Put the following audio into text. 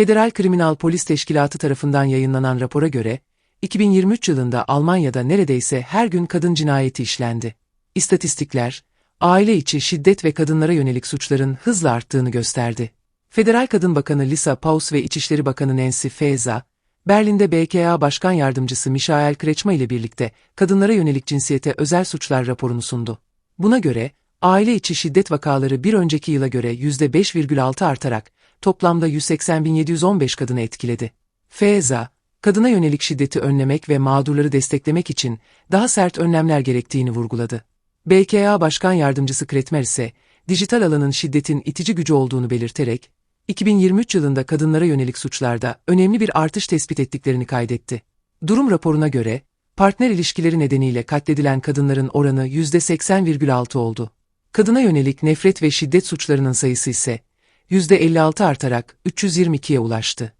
Federal Kriminal Polis Teşkilatı tarafından yayınlanan rapora göre, 2023 yılında Almanya'da neredeyse her gün kadın cinayeti işlendi. İstatistikler, aile içi şiddet ve kadınlara yönelik suçların hızla arttığını gösterdi. Federal Kadın Bakanı Lisa Paus ve İçişleri Bakanı Nancy Faeser, Berlin'de BKA Başkan Yardımcısı Michael Kretschmer ile birlikte kadınlara yönelik cinsiyete özel suçlar raporunu sundu. Buna göre, aile içi şiddet vakaları bir önceki yıla göre %5,6 artarak toplamda 180.715 kadını etkiledi. Faeser, kadına yönelik şiddeti önlemek ve mağdurları desteklemek için daha sert önlemler gerektiğini vurguladı. BKA Başkan Yardımcısı Kretmer ise, dijital alanın şiddetin itici gücü olduğunu belirterek, 2023 yılında kadınlara yönelik suçlarda önemli bir artış tespit ettiklerini kaydetti. Durum raporuna göre, partner ilişkileri nedeniyle katledilen kadınların oranı %80,6 oldu. Kadına yönelik nefret ve şiddet suçlarının sayısı ise %56 artarak 322'ye ulaştı.